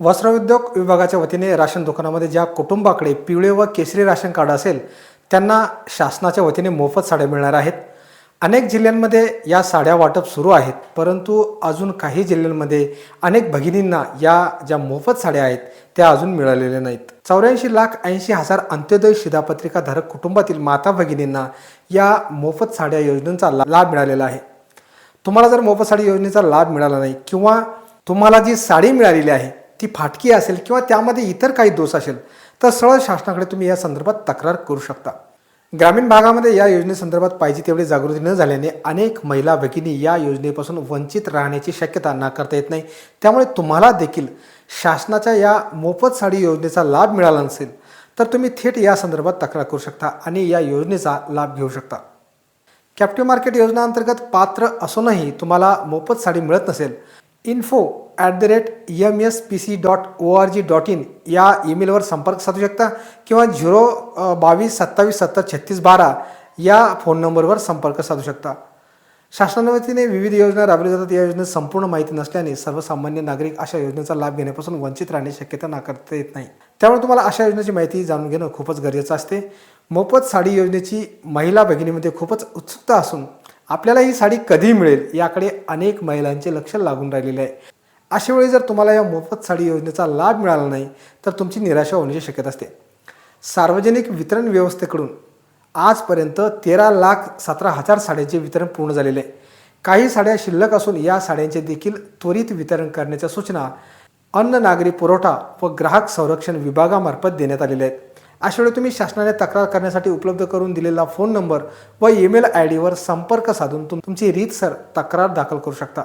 वस्त्रोद्योग विभागाच्या वतीने राशन दुकानामध्ये ज्या कुटुंबाकडे पिवळे व केसरी राशन कार्ड असेल त्यांना शासनाच्या वतीने मोफत साड्या मिळणार आहेत. अनेक जिल्ह्यांमध्ये या साड्या वाटप सुरू आहेत परंतु अजून काही जिल्ह्यांमध्ये अनेक भगिनींना या ज्या मोफत साड्या आहेत त्या अजून मिळालेल्या नाहीत. चौऱ्याऐंशी लाख ऐंशी हजार अंत्योदय शिधापत्रिका धारक कुटुंबातील माता भगिनींना या मोफत साड्या योजनेचा लाभ मिळालेला आहे. तुम्हाला जर मोफत साडी योजनेचा लाभ मिळाला नाही किंवा तुम्हाला जी साडी मिळालेली आहे ती फाटकी असेल किंवा त्यामध्ये इतर काही दोष असेल तर सरळ शासनाकडे तुम्ही या संदर्भात तक्रार करू शकता. ग्रामीण भागामध्ये या योजनेसंदर्भात पाहिजे तेवढी जागृती न झाल्याने अनेक महिला भगिनी या योजनेपासून वंचित राहण्याची शक्यता नाकारता येत नाही. त्यामुळे तुम्हाला देखील शासनाच्या या मोफत साडी योजनेचा लाभ मिळाला नसेल तर तुम्ही थेट या संदर्भात तक्रार करू शकता आणि या योजनेचा लाभ घेऊ शकता. कॅप्टिव्ह मार्केट योजनेअंतर्गत पात्र असूनही तुम्हाला मोफत साडी मिळत नसेल info at the rate M S P C dot O R G dot in या ईमेलवर संपर्क साधू शकता किंवा झिरो बावीस सत्तावीस सत्तर छत्तीस बारा या फोन नंबरवर संपर्क साधू शकता. शासनाच्या वतीने विविध योजना राबवल्या जातात. या योजनेत संपूर्ण माहिती नसल्याने सर्वसामान्य नागरिक अशा योजनेचा लाभ घेण्यापासून वंचित राहण्याची शक्यता नाकारता येत नाही. त्यामुळे तुम्हाला अशा योजनेची माहिती जाणून घेणं खूपच गरजेचं असते. मोफत साडी योजनेची महिला भगिनीमध्ये खूपच उत्सुकता असून आपल्याला ही साडी कधी मिळेल याकडे अनेक महिलांचे लक्ष लागून राहिलेले आहे. अशा वेळी जर तुम्हाला या मोफत साडी योजनेचा लाभ मिळाला नाही तर तुमची निराशा होण्याची शक्यता असते. सार्वजनिक वितरण व्यवस्थेकडून आजपर्यंत तेरा लाख सतरा हजार साड्यांचे वितरण पूर्ण झालेले आहे. काही साड्या शिल्लक असून या साड्यांचे देखील त्वरित वितरण करण्याच्या सूचना अन्न नागरी पुरवठा व ग्राहक संरक्षण विभागामार्फत देण्यात आलेल्या आहेत. अशा वेळी तुम्ही शासनाने तक्रार करण्यासाठी उपलब्ध करून दिलेला फोन नंबर व ईमेल आय डीवर संपर्क साधून तुम तुमची रीतसर तक्रार दाखल करू शकता.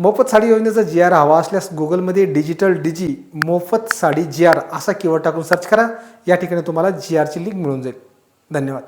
मोफत साडी योजनेचा जी आर हवा असल्यास गुगलमध्ये डिजिटल डिजी मोफत साडी जी आर असा किंवा टाकून सर्च करा. या ठिकाणी तुम्हाला जी आरची लिंक मिळून जाईल. धन्यवाद.